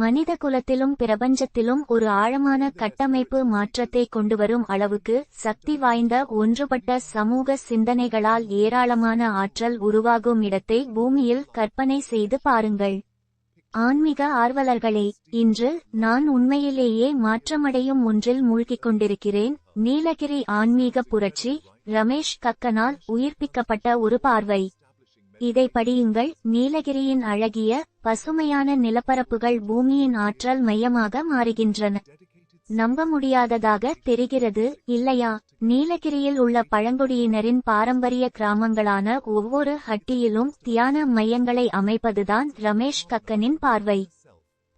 மனித குலத்திலும் பிரபஞ்சத்திலும் ஒரு ஆழமான கட்டமைப்பு மாற்றத்தை கொண்டுவரும் அளவுக்கு சக்தி வாய்ந்த ஒன்றுபட்ட சமூக சிந்தனைகளால் ஏராளமான ஆற்றல் உருவாகும் இடத்தை பூமியில் கற்பனை செய்து பாருங்கள். ஆன்மீக ஆர்வலர்களே இன்று நான் உண்மையிலேயே மாற்றமடையும் ஒன்றில் மூழ்கிக் கொண்டிருக்கிறேன். நீலகிரி ஆன்மீக புரட்சி ரமேஷ் கக்கனால் உயிர்ப்பிக்கப்பட்ட ஒரு பார்வை. இதை படியுங்கள். நீலகிரியின் அழகிய பசுமையான நிலப்பரப்புகள் பூமியின் ஆற்றல் மையமாக மாறுகின்றன. நம்ப முடியாததாக தெரிகிறது இல்லையா? நீலகிரியில் உள்ள பழங்குடியினரின் பாரம்பரிய கிராமங்களான ஒவ்வொரு ஹட்டியிலும் தியான மையங்களை அமைப்பதுதான் ரமேஷ் கக்கனின் பார்வை.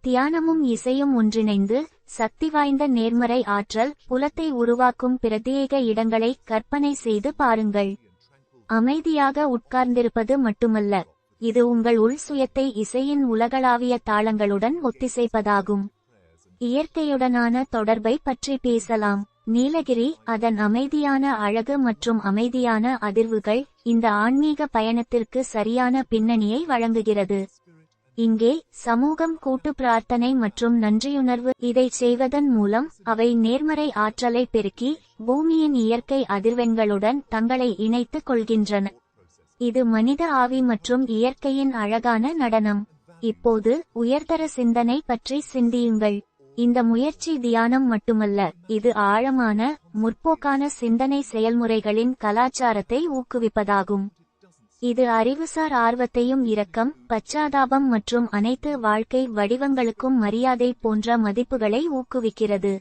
தியானமும் இசையும் ஒன்றிணைந்து சக்தி வாய்ந்த நேர்மறை ஆற்றல் புலத்தை உருவாக்கும் பிரத்யேக இடங்களை கற்பனை செய்து பாருங்கள். அமைதியாக உட்கார்ந்திருப்பது மட்டுமல்ல இது உங்கள் உள் சுயத்தை இசையின் உலகளாவிய தாளங்களுடன் ஒத்திசைப்பதாகும். இயற்கையுடனான தொடர்பை பற்றி பேசலாம். நீலகிரி அதன் அமைதியான அழகு மற்றும் அமைதியான அதிர்வுகள் இந்த ஆன்மீக பயணத்திற்கு சரியான பின்னணியை வழங்குகிறது. இங்கே சமூகம் கூட்டு பிரார்த்தனை மற்றும் நன்றியுணர்வு இதை செய்வதன் மூலம் அவை நேர்மறை ஆற்றலை பெருக்கி பூமியின் இயற்கை அதிர்வெண்களுடன் தங்களை இணைத்துக் கொள்கின்றன. இது மனித ஆவி மற்றும் இயற்கையின் அழகான நடனம். இப்போது உயர்தர சிந்தனை பற்றி சிந்தியுங்கள். இந்த முயற்சி தியானம் மட்டுமல்ல இது ஆழமான முற்போக்கான சிந்தனை செயல்முறைகளின் கலாச்சாரத்தை ஊக்குவிப்பதாகும். இது அறிவுசார் ஆர்வத்தையும் இரக்கம் பச்சாதாபம் மற்றும் அனைத்து வாழ்க்கை வடிவங்களுக்கும் மரியாதை போன்ற மதிப்புகளை ஊக்குவிக்கிறது.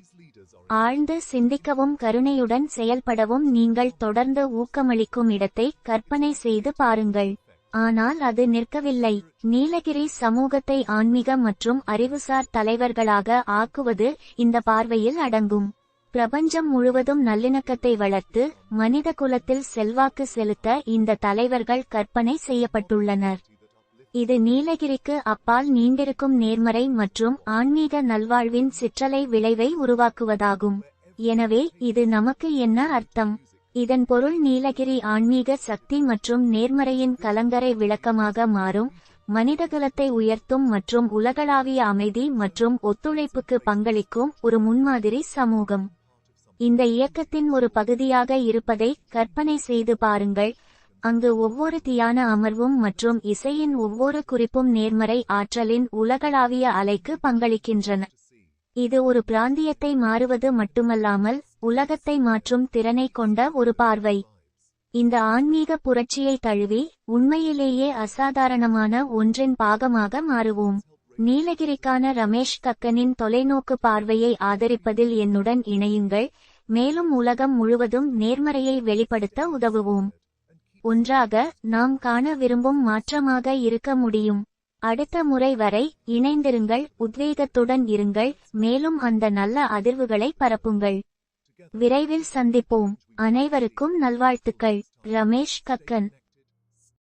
ஆழ்ந்து சிந்திக்கவும் கருணையுடன் செயல்படவும் நீங்கள் தொடர்ந்து ஊக்கமளிக்கும் இடத்தை கற்பனை செய்து பாருங்கள். ஆனால் அது நிற்கவில்லை. நீலகிரி சமூகத்தை ஆன்மீக மற்றும் அறிவுசார் தலைவர்களாக ஆக்குவது இந்த பார்வையில் அடங்கும். பிரபஞ்சம் முழுவதும் நல்லிணக்கத்தை வளர்த்து மனித குலத்தில் செல்வாக்கு செலுத்த இந்த தலைவர்கள் கற்பனை செய்யப்பட்டுள்ளனர். இது நீலகிரிக்கு அப்பால் நீண்டிருக்கும் நேர்மறை மற்றும் ஆன்மீக நல்வாழ்வின் சிற்றலை விளைவை உருவாக்குவதாகும். எனவே இது நமக்கு என்ன அர்த்தம்? இதன் பொருள் நீலகிரி ஆன்மீக சக்தி மற்றும் நேர்மறையின் கலங்கரை விளக்கமாக மாறும் மனிதகுலத்தை உயர்த்தும் மற்றும் உலகளாவிய அமைதி மற்றும் ஒத்துழைப்புக்கு பங்களிக்கும் ஒரு முன்மாதிரி சமூகம். இந்த இயக்கத்தின் ஒரு பகுதியாக இருப்பதை கற்பனை செய்து பாருங்கள். அங்கு ஒவ்வொரு தியான அமர்வும் மற்றும் இசையின் ஒவ்வொரு குறிப்பும் நேர்மறை ஆற்றலின் உலகளாவிய அலைக்கு பங்களிக்கின்றன. இது ஒரு பிராந்தியத்தை மாறுவது மட்டுமல்லாமல் உலகத்தை மாற்றும் திறனை கொண்ட ஒரு பார்வை. இந்த ஆன்மீக புரட்சியை தழுவி உண்மையிலேயே அசாதாரணமான ஒன்றின் பாகமாக மாறுவோம். நீலகிரிக்கான ரமேஷ் கக்கனின் தொலைநோக்கு பார்வையை ஆதரிப்பதில் என்னுடன் இணையுங்கள். மேலும் உலகம் முழுவதும் நேர்மறையை வெளிப்படுத்த உதவுவோம். ஒன்றாக நாம் காண விரும்பும் மாற்றமாக இருக்க முடியும். அடுத்த முறை வரை இணைந்திருங்கள் உத்வேகத்துடன் இருங்கள். மேலும் அந்த நல்ல அதிர்வுகளை பரப்புங்கள். விரைவில் சந்திப்போம். அனைவருக்கும் நல்வாழ்த்துக்கள். ரமேஷ் கக்கன்.